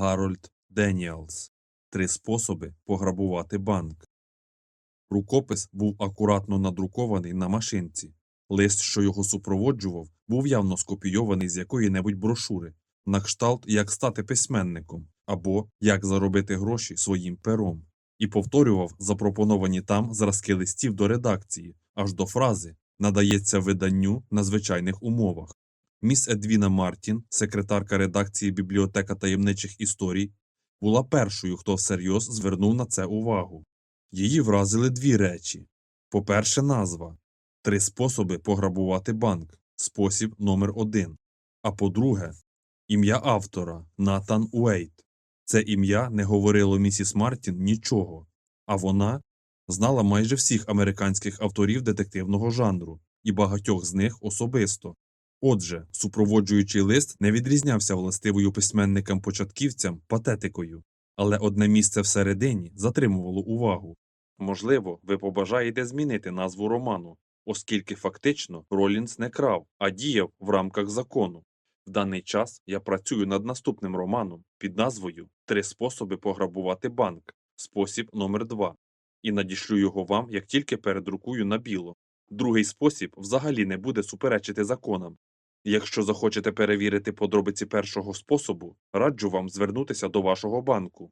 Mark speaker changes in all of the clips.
Speaker 1: Гарольд Деніалс. Три способи пограбувати банк. Рукопис був акуратно надрукований на машинці. Лист, що його супроводжував, був явно скопійований з якої-небудь брошури, на кшталт як стати письменником або як заробити гроші своїм пером, і повторював запропоновані там зразки листів до редакції, аж до фрази надається виданню на звичайних умовах. Міс Едвіна Мартін, секретарка редакції Бібліотека таємничих історій, була першою, хто всерйоз звернув на це увагу. Її вразили дві речі. По-перше, назва три способи пограбувати банк, спосіб номер один. А по-друге, ім'я автора Натан Уейт. Це ім'я не говорило місіс Мартін нічого, а вона знала майже всіх американських авторів детективного жанру і багатьох з них особисто. Отже, супроводжуючий лист не відрізнявся властивою письменникам-початківцям патетикою, але одне місце всередині затримувало увагу. Можливо, ви побажаєте змінити назву роману, оскільки фактично Ролінс не крав, а діяв в рамках закону. В даний час я працюю над наступним романом під назвою Три способи пограбувати банк. Спосіб номер 2 і надішлю його вам, як тільки передрукую на біло. Другий спосіб взагалі не буде суперечити законам. Якщо захочете перевірити подробиці першого способу, раджу вам звернутися до вашого банку.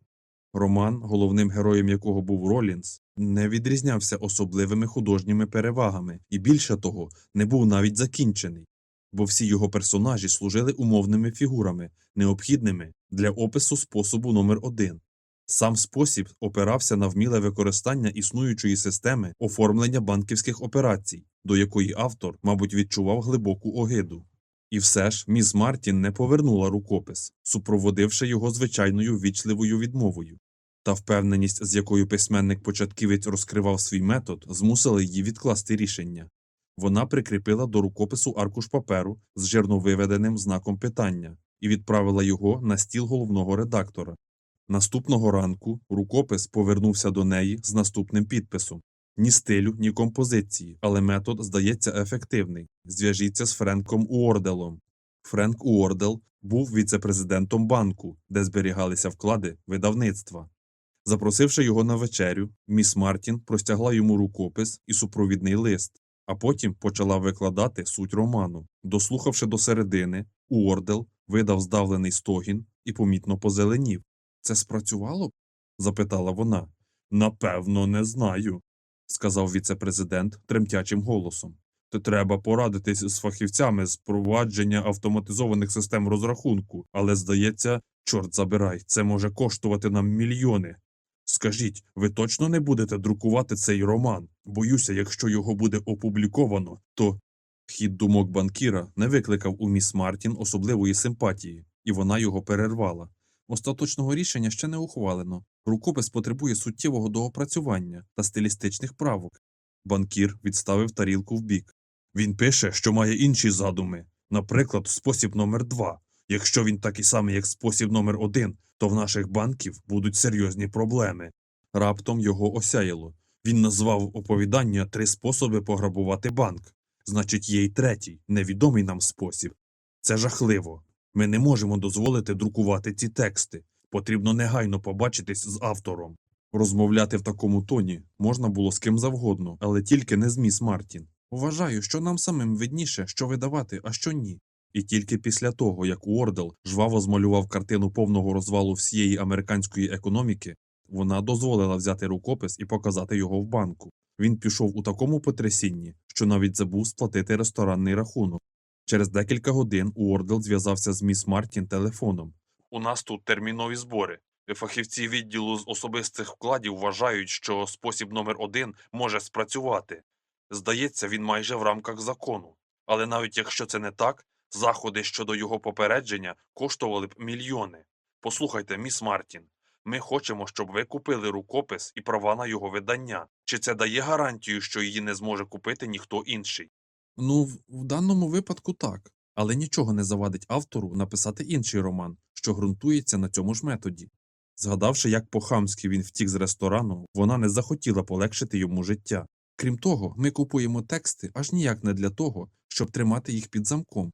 Speaker 1: Роман, головним героєм якого був Ролінс, не відрізнявся особливими художніми перевагами і, більше того, не був навіть закінчений, бо всі його персонажі служили умовними фігурами, необхідними для опису способу номер 1 Сам спосіб опирався на вміле використання існуючої системи оформлення банківських операцій, до якої автор, мабуть, відчував глибоку огиду. І все ж міс Мартін не повернула рукопис, супроводивши його звичайною вічливою відмовою. Та впевненість, з якою письменник-початківець розкривав свій метод, змусила її відкласти рішення. Вона прикріпила до рукопису аркуш паперу з жирновиведеним знаком питання і відправила його на стіл головного редактора. Наступного ранку рукопис повернувся до неї з наступним підписом ні стилю, ні композиції, але метод здається ефективний. Зв'яжіться з Френком Уорделом. Френк Уордел був віце-президентом банку, де зберігалися вклади видавництва. Запросивши його на вечерю, міс Мартін простягла йому рукопис і супровідний лист, а потім почала викладати суть роману. Дослухавши до середини, Уордел видав здавлений стогін і помітно позеленів. Це спрацювало? б?» – запитала вона. Напевно, не знаю, сказав віце-президент тремтячим голосом. То треба порадитись з фахівцями з провадження автоматизованих систем розрахунку, але, здається, чорт забирай, це може коштувати нам мільйони. Скажіть, ви точно не будете друкувати цей роман? Боюся, якщо його буде опубліковано, то. Хід думок банкіра не викликав у міс Мартін особливої симпатії, і вона його перервала. Остаточного рішення ще не ухвалено. Рукопис потребує суттєвого доопрацювання та стилістичних правок. Банкір відставив тарілку вбік. Він пише, що має інші задуми, наприклад, спосіб номер 2 Якщо він такий самий, як спосіб номер 1 то в наших банків будуть серйозні проблеми. Раптом його осяяло. Він назвав оповідання три способи пограбувати банк. Значить, є й третій, невідомий нам спосіб. Це жахливо. Ми не можемо дозволити друкувати ці тексти. Потрібно негайно побачитись з автором. Розмовляти в такому тоні можна було з ким завгодно, але тільки не з міс Мартін. Вважаю, що нам самим видніше, що видавати, а що ні. І тільки після того, як Уордел жваво змалював картину повного розвалу всієї американської економіки, вона дозволила взяти рукопис і показати його в банку. Він пішов у такому потрясінні, що навіть забув сплатити ресторанний рахунок. Через декілька годин Уордел зв'язався з міс Мартін телефоном. У нас тут термінові збори. Фахівці відділу з особистих вкладів вважають, що спосіб номер один може спрацювати. Здається, він майже в рамках закону. Але навіть якщо це не так, заходи щодо його попередження коштували б мільйони. Послухайте, міс Мартін, ми хочемо, щоб ви купили рукопис і права на його видання. Чи це дає гарантію, що її не зможе купити ніхто інший? Ну, в, даному випадку так. Але нічого не завадить автору написати інший роман, що ґрунтується на цьому ж методі. Згадавши, як по-хамськи він втік з ресторану, вона не захотіла полегшити йому життя. Крім того, ми купуємо тексти аж ніяк не для того, щоб тримати їх під замком.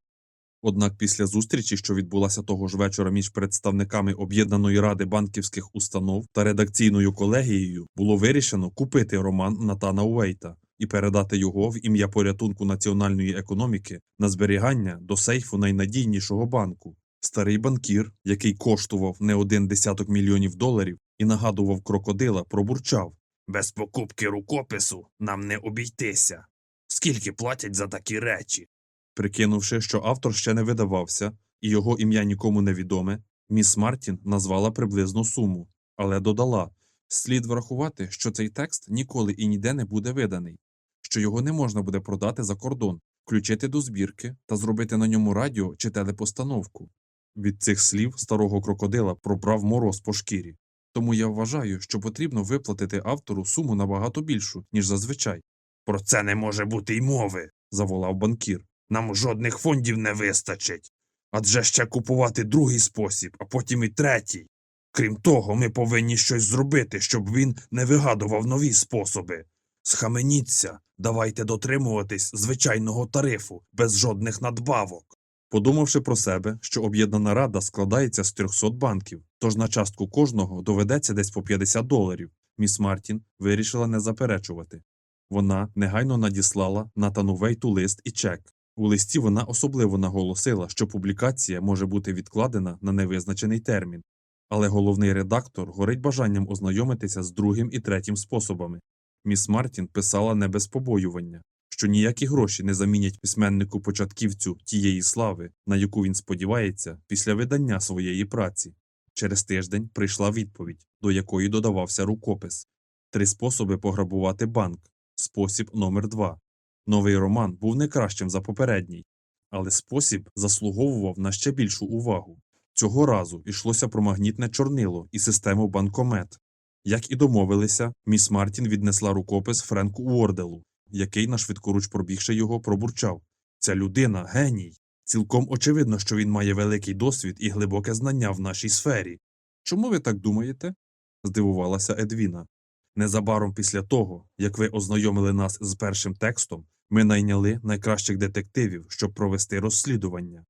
Speaker 1: Однак після зустрічі, що відбулася того ж вечора між представниками Об'єднаної ради банківських установ та редакційною колегією, було вирішено купити роман Натана Уейта і передати його в ім'я порятунку національної економіки на зберігання до сейфу найнадійнішого банку. Старий банкір, який коштував не один десяток мільйонів доларів і нагадував крокодила, пробурчав без покупки рукопису нам не обійтися. Скільки платять за такі речі? Прикинувши, що автор ще не видавався, і його ім'я нікому не відоме, міс Мартін назвала приблизну суму, але додала слід врахувати, що цей текст ніколи і ніде не буде виданий, що його не можна буде продати за кордон, включити до збірки та зробити на ньому радіо чи телепостановку. Від цих слів старого крокодила пробрав мороз по шкірі. Тому я вважаю, що потрібно виплатити автору суму набагато більшу, ніж зазвичай. Про це не може бути й мови, заволав банкір. Нам жодних фондів не вистачить. Адже ще купувати другий спосіб, а потім і третій. Крім того, ми повинні щось зробити, щоб він не вигадував нові способи. Схаменіться, давайте дотримуватись звичайного тарифу, без жодних надбавок. Подумавши про себе, що об'єднана рада складається з 300 банків, тож на частку кожного доведеться десь по 50 доларів, міс Мартін вирішила не заперечувати. Вона негайно надіслала Натану Вейту лист і чек. У листі вона особливо наголосила, що публікація може бути відкладена на невизначений термін. Але головний редактор горить бажанням ознайомитися з другим і третім способами. Міс Мартін писала не без побоювання, що ніякі гроші не замінять письменнику початківцю тієї слави, на яку він сподівається після видання своєї праці. Через тиждень прийшла відповідь, до якої додавався рукопис три способи пограбувати банк. Спосіб номер 2 Новий роман був не кращим за попередній, але спосіб заслуговував на ще більшу увагу. Цього разу йшлося про магнітне чорнило і систему банкомет. Як і домовилися, міс Мартін віднесла рукопис Френку Уорделу, який, на швидкоруч пробігши його, пробурчав. Ця людина геній. Цілком очевидно, що він має великий досвід і глибоке знання в нашій сфері. Чому ви так думаєте? здивувалася Едвіна. Незабаром після того, як ви ознайомили нас з першим текстом, ми найняли найкращих детективів, щоб провести розслідування.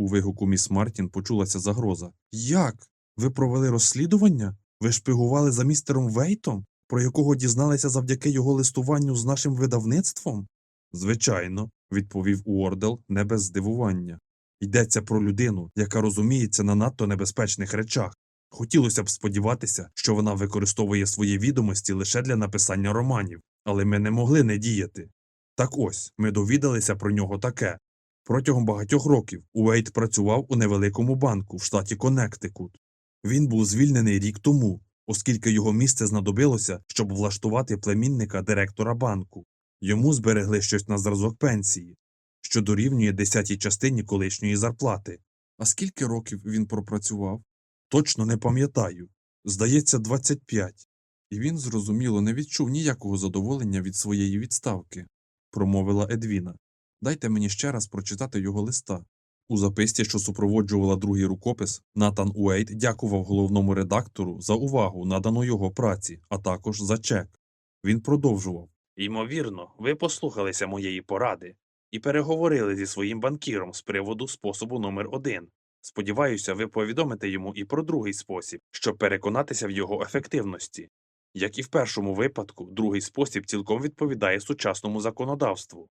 Speaker 1: У вигуку міс Мартін почулася загроза. Як? Ви провели розслідування? Ви шпигували за містером Вейтом, про якого дізналися завдяки його листуванню з нашим видавництвом? Звичайно, відповів Уордел не без здивування. Йдеться про людину, яка розуміється на надто небезпечних речах. Хотілося б сподіватися, що вона використовує свої відомості лише для написання романів, але ми не могли не діяти. Так ось ми довідалися про нього таке. Протягом багатьох років Уейт працював у невеликому банку в штаті Коннектикут. Він був звільнений рік тому, оскільки його місце знадобилося, щоб влаштувати племінника директора банку. Йому зберегли щось на зразок пенсії, що дорівнює десятій частині колишньої зарплати. А скільки років він пропрацював? Точно не пам'ятаю. Здається, 25. І він, зрозуміло, не відчув ніякого задоволення від своєї відставки, промовила Едвіна. Дайте мені ще раз прочитати його листа. У записці, що супроводжувала другий рукопис, Натан Уейт дякував головному редактору за увагу, надану його праці, а також за чек. Він продовжував Ймовірно, ви послухалися моєї поради і переговорили зі своїм банкіром з приводу способу номер один. Сподіваюся, ви повідомите йому і про другий спосіб, щоб переконатися в його ефективності. Як і в першому випадку, другий спосіб цілком відповідає сучасному законодавству.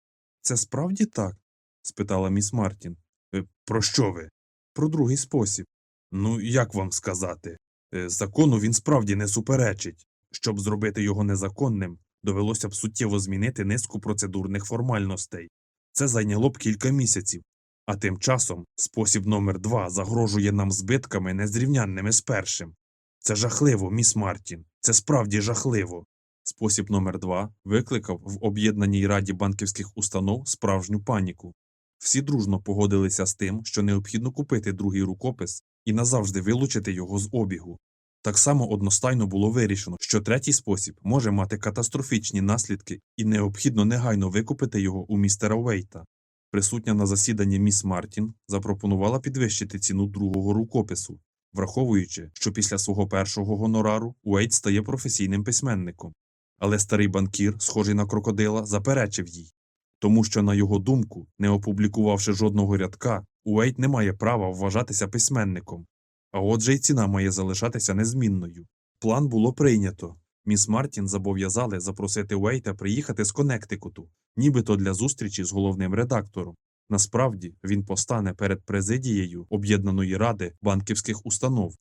Speaker 1: Це справді так? спитала міс Мартін. «Е, Про що ви? Про другий спосіб. Ну, як вам сказати? Е, Закону він справді не суперечить. Щоб зробити його незаконним, довелося б суттєво змінити низку процедурних формальностей. Це зайняло б кілька місяців. А тим часом спосіб номер два загрожує нам збитками незрівнянними з першим. Це жахливо, міс Мартін. Це справді жахливо. Спосіб номер два викликав в об'єднаній раді банківських установ справжню паніку. Всі дружно погодилися з тим, що необхідно купити другий рукопис і назавжди вилучити його з обігу. Так само одностайно було вирішено, що третій спосіб може мати катастрофічні наслідки і необхідно негайно викупити його у містера Уейта. Присутня на засіданні міс Мартін запропонувала підвищити ціну другого рукопису, враховуючи, що після свого першого гонорару Уейт стає професійним письменником. Але старий банкір, схожий на крокодила, заперечив їй. Тому що, на його думку, не опублікувавши жодного рядка, Уейт не має права вважатися письменником. А отже й ціна має залишатися незмінною. План було прийнято. Міс Мартін зобов'язали запросити Уейта приїхати з Коннектикуту, нібито для зустрічі з головним редактором. Насправді він постане перед президією Об'єднаної ради банківських установ.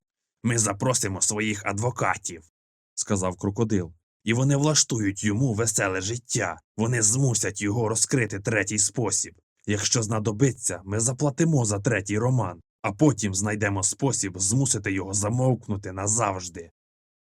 Speaker 1: Ми запросимо своїх адвокатів, сказав крокодил. І вони влаштують йому веселе життя. Вони змусять його розкрити третій спосіб. Якщо знадобиться, ми заплатимо за третій роман, а потім знайдемо спосіб змусити його замовкнути назавжди.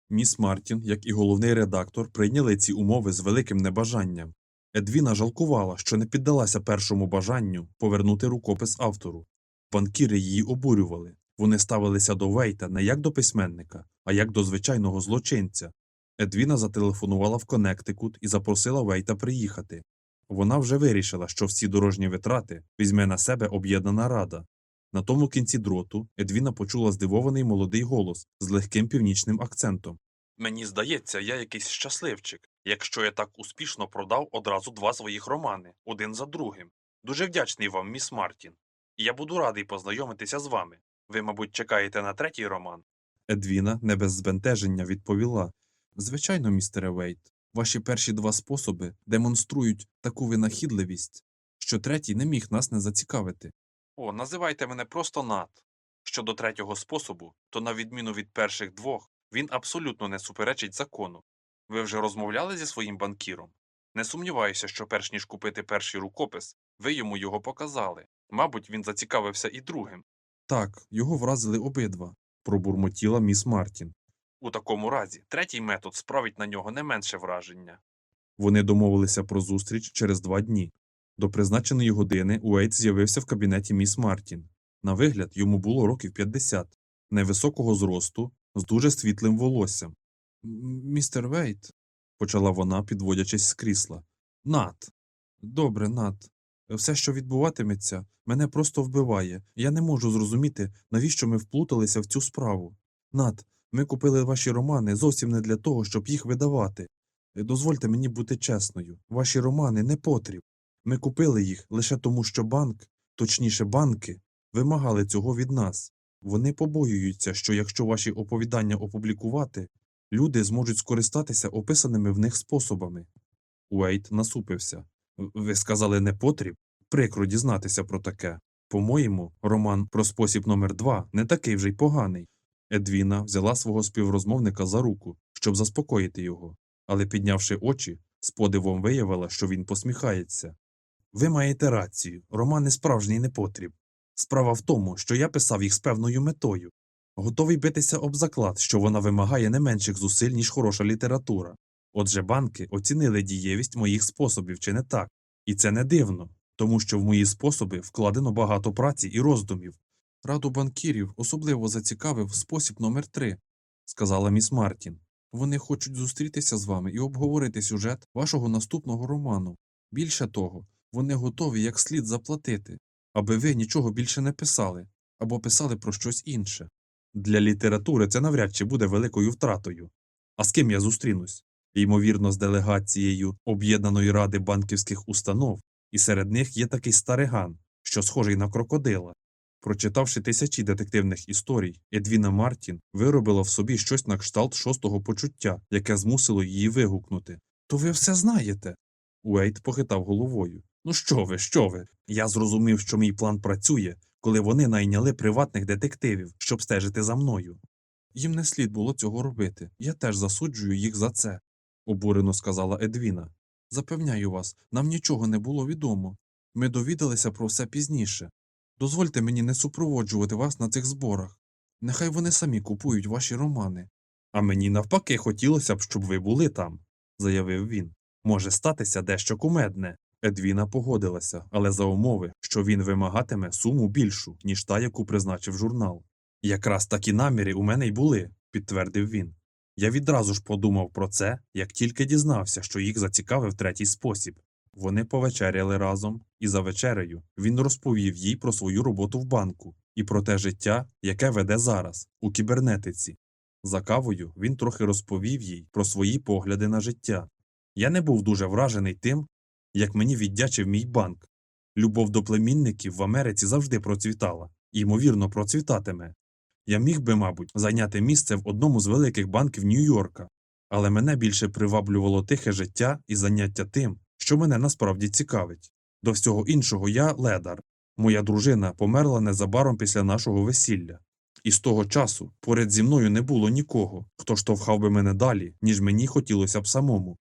Speaker 1: Міс Мартін, як і головний редактор, прийняли ці умови з великим небажанням. Едвіна жалкувала, що не піддалася першому бажанню повернути рукопис автору. Банкіри її обурювали. Вони ставилися до Вейта не як до письменника, а як до звичайного злочинця. Едвіна зателефонувала в Коннектикут і запросила Вейта приїхати. Вона вже вирішила, що всі дорожні витрати візьме на себе об'єднана рада. На тому кінці дроту Едвіна почула здивований молодий голос з легким північним акцентом. Мені здається, я якийсь щасливчик, якщо я так успішно продав одразу два своїх романи, один за другим. Дуже вдячний вам, міс Мартін. Я буду радий познайомитися з вами. Ви, мабуть, чекаєте на третій роман. Едвіна не без збентеження відповіла Звичайно, містере Вейт, ваші перші два способи демонструють таку винахідливість, що третій не міг нас не зацікавити. О, називайте мене просто Нат. Щодо третього способу, то, на відміну від перших двох, він абсолютно не суперечить закону. Ви вже розмовляли зі своїм банкіром? Не сумніваюся, що перш ніж купити перший рукопис, ви йому його показали. Мабуть, він зацікавився і другим. Так, його вразили обидва, пробурмотіла міс Мартін. У такому разі, третій метод справить на нього не менше враження. Вони домовилися про зустріч через два дні. До призначеної години Уейт з'явився в кабінеті міс Мартін. На вигляд йому було років 50, невисокого зросту, з дуже світлим волоссям. Містер Вейт, почала вона, підводячись з крісла. Нат. Добре, Нат. Все, що відбуватиметься, мене просто вбиває. Я не можу зрозуміти, навіщо ми вплуталися в цю справу. Нат, ми купили ваші романи зовсім не для того, щоб їх видавати. Дозвольте мені бути чесною. Ваші романи не потріб. Ми купили їх лише тому, що банк, точніше банки, вимагали цього від нас. Вони побоюються, що якщо ваші оповідання опублікувати, люди зможуть скористатися описаними в них способами. Уейт насупився. Ви сказали не потріб? Прикро дізнатися про таке. По-моєму, роман про спосіб номер два не такий вже й поганий. Едвіна взяла свого співрозмовника за руку, щоб заспокоїти його, але, піднявши очі, з подивом виявила, що він посміхається. Ви маєте рацію, романи справжній непотріб. Справа в тому, що я писав їх з певною метою. Готовий битися об заклад, що вона вимагає не менших зусиль, ніж хороша література. Отже, банки оцінили дієвість моїх способів, чи не так? І це не дивно, тому що в мої способи вкладено багато праці і роздумів. Раду банкірів особливо зацікавив спосіб номер три, сказала міс Мартін. Вони хочуть зустрітися з вами і обговорити сюжет вашого наступного роману. Більше того, вони готові як слід заплатити, аби ви нічого більше не писали або писали про щось інше. Для літератури це навряд чи буде великою втратою. А з ким я зустрінусь? Ймовірно, з делегацією Об'єднаної ради банківських установ, і серед них є такий стариган, що схожий на крокодила. Прочитавши тисячі детективних історій, Едвіна Мартін виробила в собі щось на кшталт шостого почуття, яке змусило її вигукнути. То ви все знаєте. Уейт похитав головою. Ну що ви, що ви? Я зрозумів, що мій план працює, коли вони найняли приватних детективів, щоб стежити за мною. Їм не слід було цього робити. Я теж засуджую їх за це, обурено сказала Едвіна. Запевняю вас, нам нічого не було відомо. Ми довідалися про все пізніше. Дозвольте мені не супроводжувати вас на цих зборах. Нехай вони самі купують ваші романи. А мені навпаки хотілося б, щоб ви були там, заявив він. Може статися дещо кумедне. Едвіна погодилася, але за умови, що він вимагатиме суму більшу, ніж та, яку призначив журнал. Якраз такі наміри у мене й були, підтвердив він. Я відразу ж подумав про це, як тільки дізнався, що їх зацікавив третій спосіб. Вони повечеряли разом, і за вечерею він розповів їй про свою роботу в банку і про те життя, яке веде зараз, у кібернетиці. За кавою він трохи розповів їй про свої погляди на життя. Я не був дуже вражений тим, як мені віддячив мій банк. Любов до племінників в Америці завжди процвітала, ймовірно, процвітатиме. Я міг би, мабуть, зайняти місце в одному з великих банків Нью-Йорка, але мене більше приваблювало тихе життя і заняття тим, що мене насправді цікавить. До всього іншого я ледар. Моя дружина померла незабаром після нашого весілля. І з того часу поряд зі мною не було нікого, хто штовхав би мене далі, ніж мені хотілося б самому.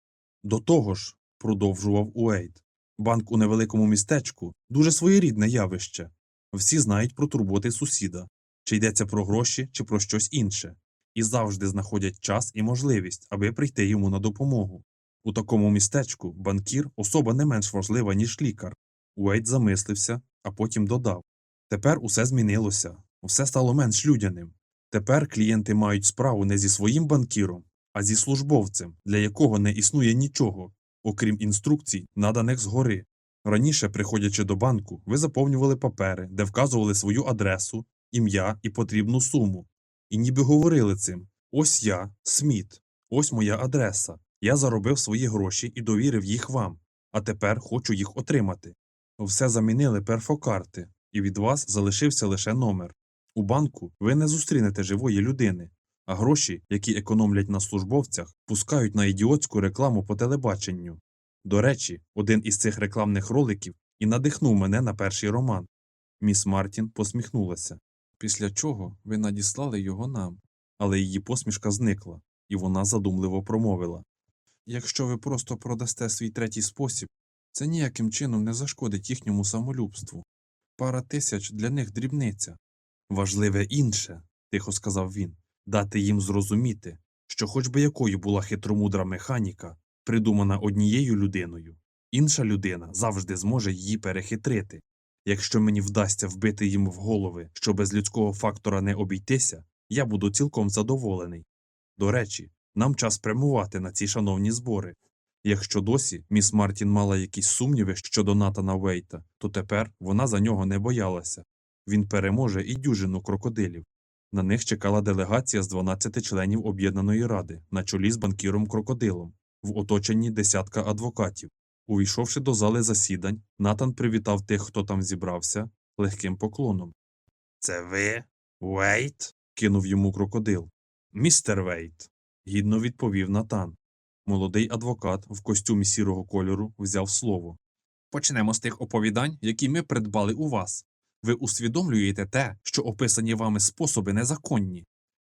Speaker 1: До того ж, продовжував Уейт, банк у невеликому містечку дуже своєрідне явище. Всі знають про турботи сусіда, чи йдеться про гроші, чи про щось інше, і завжди знаходять час і можливість, аби прийти йому на допомогу. У такому містечку банкір особа не менш важлива, ніж лікар. Уейт замислився, а потім додав Тепер усе змінилося, все стало менш людяним. Тепер клієнти мають справу не зі своїм банкіром, а зі службовцем, для якого не існує нічого, окрім інструкцій, наданих згори. Раніше, приходячи до банку, ви заповнювали папери, де вказували свою адресу, ім'я і потрібну суму. І ніби говорили цим ось я, Сміт, ось моя адреса. Я заробив свої гроші і довірив їх вам, а тепер хочу їх отримати. Все замінили перфокарти, і від вас залишився лише номер. У банку ви не зустрінете живої людини, а гроші, які економлять на службовцях, пускають на ідіотську рекламу по телебаченню. До речі, один із цих рекламних роликів і надихнув мене на перший роман. Міс Мартін посміхнулася. Після чого ви надіслали його нам. Але її посмішка зникла, і вона задумливо промовила Якщо ви просто продасте свій третій спосіб, це ніяким чином не зашкодить їхньому самолюбству. Пара тисяч для них дрібниця. Важливе інше, тихо сказав він, дати їм зрозуміти, що хоч би якою була хитромудра механіка, придумана однією людиною, інша людина завжди зможе її перехитрити. Якщо мені вдасться вбити їм в голови, що без людського фактора не обійтися, я буду цілком задоволений. До речі, нам час прямувати на ці шановні збори. Якщо досі міс Мартін мала якісь сумніви щодо Натана Вейта, то тепер вона за нього не боялася. Він переможе і дюжину крокодилів. На них чекала делегація з 12 членів об'єднаної ради на чолі з банкіром крокодилом, в оточенні десятка адвокатів. Увійшовши до зали засідань, Натан привітав тих, хто там зібрався, легким поклоном. Це ви, Вейт? кинув йому крокодил. Містер Вейт, гідно відповів Натан. Молодий адвокат в костюмі сірого кольору взяв слово. Почнемо з тих оповідань, які ми придбали у вас. Ви усвідомлюєте те, що описані вами способи незаконні.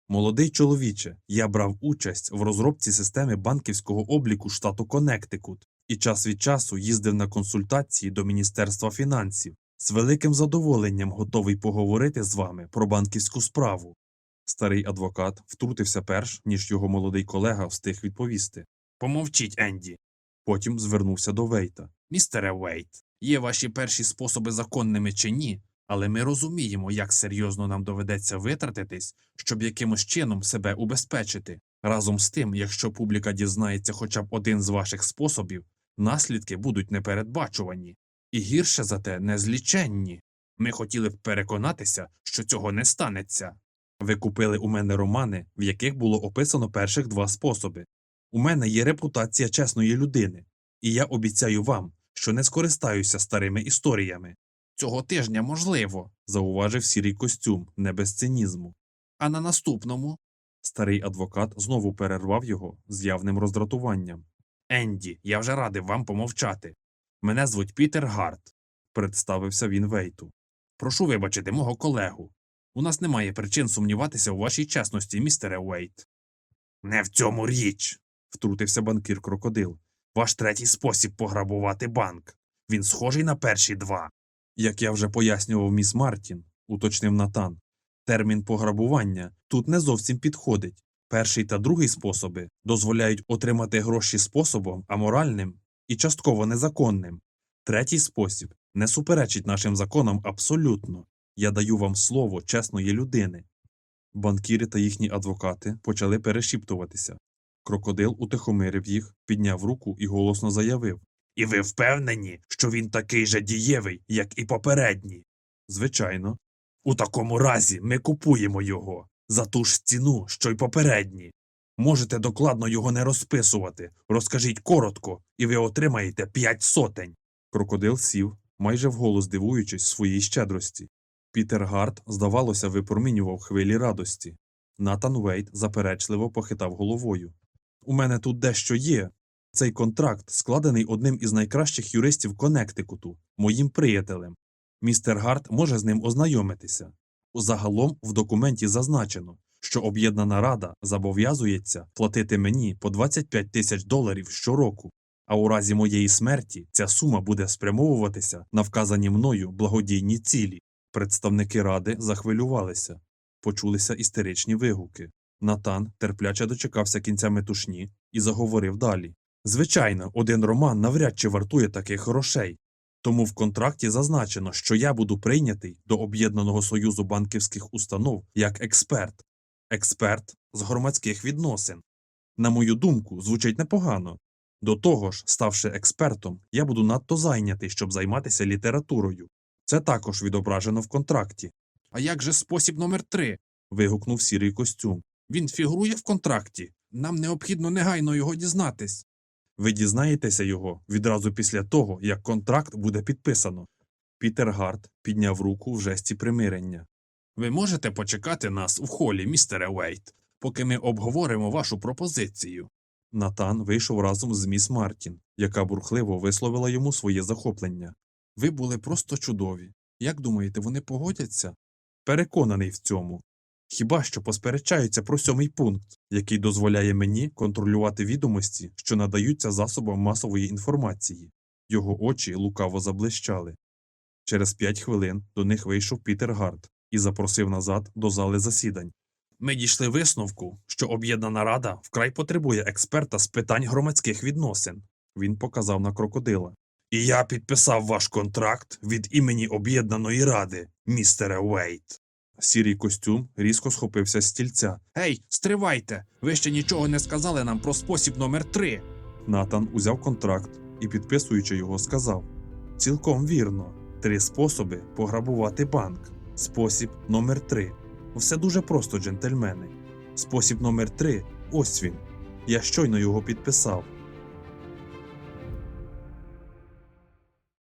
Speaker 1: Молодий чоловіче, я брав участь в розробці системи банківського обліку штату Коннектикут і час від часу їздив на консультації до Міністерства фінансів. З великим задоволенням готовий поговорити з вами про банківську справу. Старий адвокат втрутився перш, ніж його молодий колега встиг відповісти. Помовчіть, Енді. Потім звернувся до Вейта. Містере Вейт, є ваші перші способи законними чи ні, але ми розуміємо, як серйозно нам доведеться витратитись, щоб якимось чином себе убезпечити. Разом з тим, якщо публіка дізнається хоча б один з ваших способів, наслідки будуть непередбачувані. І гірше за те незліченні. Ми хотіли б переконатися, що цього не станеться. Ви купили у мене романи, в яких було описано перших два способи. У мене є репутація чесної людини, і я обіцяю вам, що не скористаюся старими історіями. Цього тижня можливо, зауважив сірий костюм, не без цинізму. А на наступному. Старий адвокат знову перервав його з явним роздратуванням. Енді, я вже радив вам помовчати. Мене звуть Пітер Гарт, представився він Вейту. Прошу вибачити мого колегу. У нас немає причин сумніватися у вашій чесності, містере Уейт. Не в цьому річ, втрутився банкір крокодил. Ваш третій спосіб пограбувати банк. Він схожий на перші два. Як я вже пояснював міс Мартін, уточнив Натан, термін пограбування тут не зовсім підходить. Перший та другий способи дозволяють отримати гроші способом аморальним і частково незаконним. Третій спосіб не суперечить нашим законам абсолютно. Я даю вам слово чесної людини. Банкіри та їхні адвокати почали перешіптуватися. Крокодил утихомирив їх, підняв руку і голосно заявив І ви впевнені, що він такий же дієвий, як і попередній? Звичайно. У такому разі ми купуємо його за ту ж ціну, що й попередні. Можете докладно його не розписувати, розкажіть коротко, і ви отримаєте п'ять сотень. Крокодил сів, майже вголос дивуючись своїй щедрості. Пітер Гарт, здавалося, випромінював хвилі радості. Натан Вейт заперечливо похитав головою. У мене тут дещо є. Цей контракт складений одним із найкращих юристів Коннектикуту, моїм приятелем. Містер Гарт може з ним ознайомитися. Загалом в документі зазначено, що об'єднана рада зобов'язується платити мені по 25 тисяч доларів щороку, а у разі моєї смерті ця сума буде спрямовуватися на вказані мною благодійні цілі. Представники ради захвилювалися, почулися істеричні вигуки. Натан терпляче дочекався кінця метушні і заговорив далі. Звичайно, один роман навряд чи вартує таких грошей. Тому в контракті зазначено, що я буду прийнятий до Об'єднаного союзу банківських установ як експерт, експерт з громадських відносин. На мою думку, звучить непогано. До того ж, ставши експертом, я буду надто зайнятий, щоб займатися літературою. Це також відображено в контракті.
Speaker 2: А як же спосіб номер три?
Speaker 1: вигукнув сірий костюм.
Speaker 2: Він фігурує в контракті. Нам необхідно негайно його дізнатись.
Speaker 1: Ви дізнаєтеся його відразу після того, як контракт буде підписано. Пітер Гарт підняв руку в жесті примирення.
Speaker 2: Ви можете почекати нас у холі, містере Уейт, поки ми обговоримо вашу пропозицію.
Speaker 1: Натан вийшов разом з міс Мартін, яка бурхливо висловила йому своє захоплення.
Speaker 2: Ви були просто чудові. Як думаєте, вони погодяться?
Speaker 1: Переконаний в цьому. Хіба що посперечаються про сьомий пункт, який дозволяє мені контролювати відомості, що надаються засобам масової інформації. Його очі лукаво заблищали. Через п'ять хвилин до них вийшов Пітер Гарт і запросив назад до зали засідань.
Speaker 2: Ми дійшли висновку, що об'єднана рада вкрай потребує експерта з питань громадських відносин.
Speaker 1: Він показав на крокодила.
Speaker 2: І я підписав ваш контракт від імені об'єднаної ради, містере Уейт.
Speaker 1: Сірий костюм різко схопився з стільця.
Speaker 2: Гей, стривайте! Ви ще нічого не сказали нам про спосіб номер три.
Speaker 1: Натан узяв контракт і, підписуючи його, сказав: Цілком вірно. Три способи пограбувати банк. Спосіб номер три. Все дуже просто, джентльмени. Спосіб номер три ось він. Я щойно його підписав.